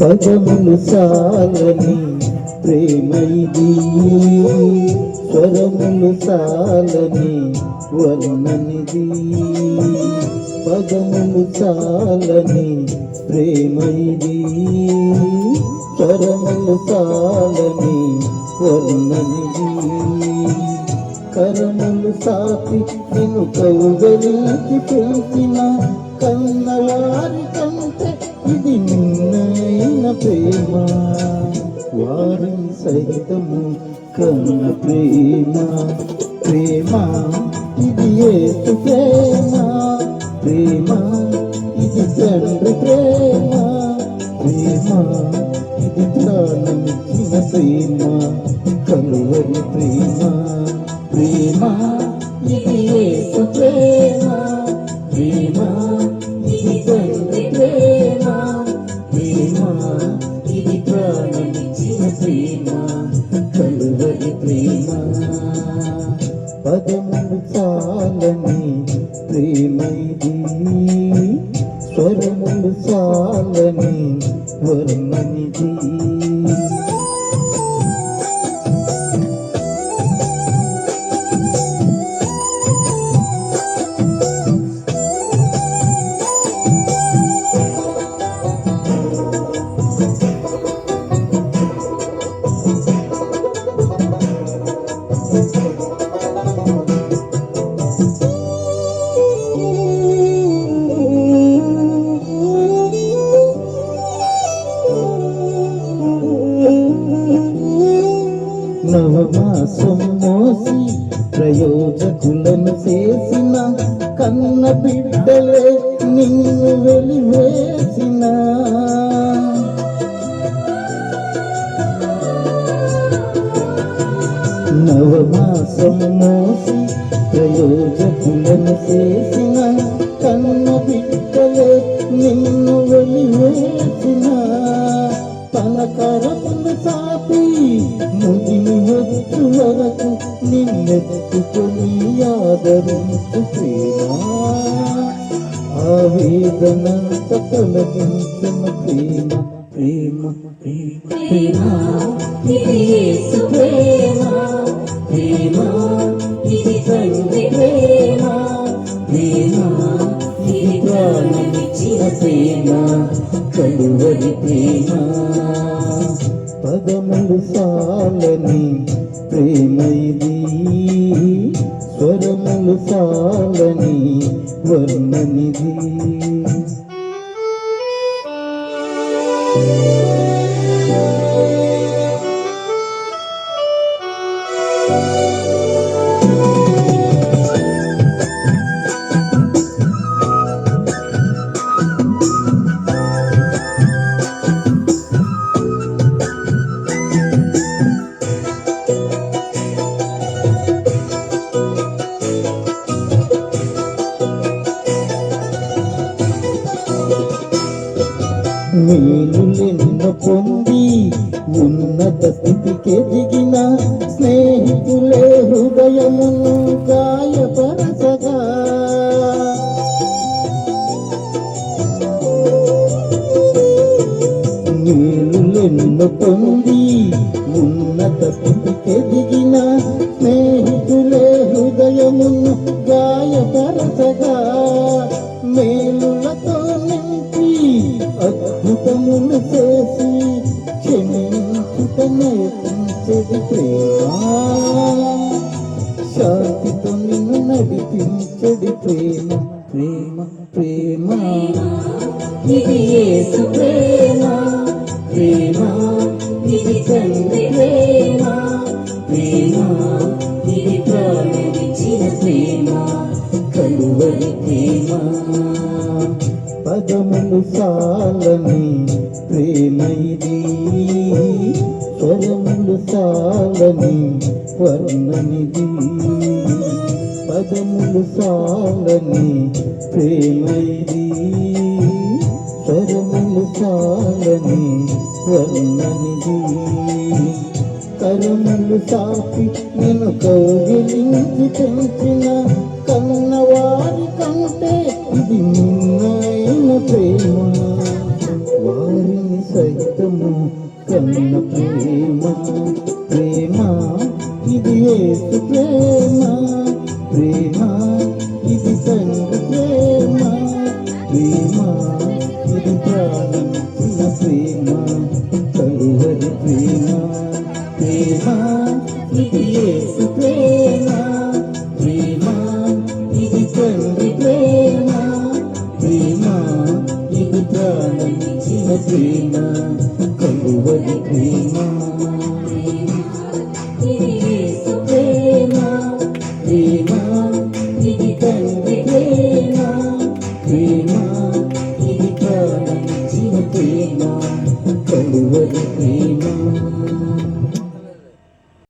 పదములు సాలని ప్రేమైది. స్వరములు సాలని వర్ణనిది. పదములు సాలని ప్రేమైది. స్వరములు సాలని వర్ణనిది. కరములు సాపి నిన్ను కౌగలికి పెంచిన కన్నవారి కంటే ఇది నిన్నే. కన్న ప్రేమ వారిని సైతము కన్న ప్రేమ. ప్రేమ ఇది ఏసు ప్రేమ. ప్రేమ ఇది తండ్రి ప్రేమ. ప్రేమ ఇది ప్రాణమిచ్చిన ప్రేమ. కలువరి ప్రేమ. ప్రేమ ప్రేమ. పదములు చాలని ప్రేమైది స్వరములు చాలని వర్ణనిది. ప్రయోజకులను చేసిన కన్న బిడ్డలే నిన్ను వెలివేసిన. నవమాసం మోసి ప్రయోజకులను చేసిన కన్న బిడ్డలే నిన్ను వెలివేసిన. తన కరములు సాపి ముదిని వచ్చు వరకు నిన్నెత్తుకొని ఆదరించు ప్రేమ. ఆవేదనంత తొలగించిన ప్రేమ ప్రేమ ప్రేమ. ప్రేమ ప్రేమ. ప్రేమ ఇది తండ్రి ప్రేమ. ప్రేమ ఇది ప్రాణమిచ్చిన ప్రేమ. కలువరి ప్రేమ పదములు సాలని ప్రేమ ఇది స్వరములు సాలని వర్ణనిది. thank you మేలులెన్న పొంది ఉన్నత స్థితికి దిగిన స్నేహితులే హృదయమును గాయపరచగా. నిన్ను పొంది ఉన్నత స్థితికి దిగిన స్నేహితులే హృదయమును గాయపరచగా. మేలులతో అద్భుతములు చేసి క్షమించుట నేర్పించడి ప్రేమ. శాంతితో నిన్ను నడిపించడి ప్రేమ ప్రేమ. ప్రేమ ఇది యేసు ప్రేమ. ప్రేమ పదములు సాలని ప్రేమైది. స్వరములు సాలని వర్ణనిది. పదములు సాలని ప్రేమైది. స్వరములు సాలని వర్ణనిది. కరములు సాపి నేను కౌగిలించి పెంచిన కన్నవారి కంటే ఇది నిన్నైన ప్రేమ వారి సైతము కన్న ప్రేమ ప్రేమ ఇది ఏసు ప్రేమ ప్రేమ ఇది తండ్రి ప్రేమ ప్రేమ ఇది ప్రాణించిన ప్రేమ కరువరి ప్రేమ ప్రేమ ప్రాణం చిన్న ప్రేమ కలువరి ప్రేమ.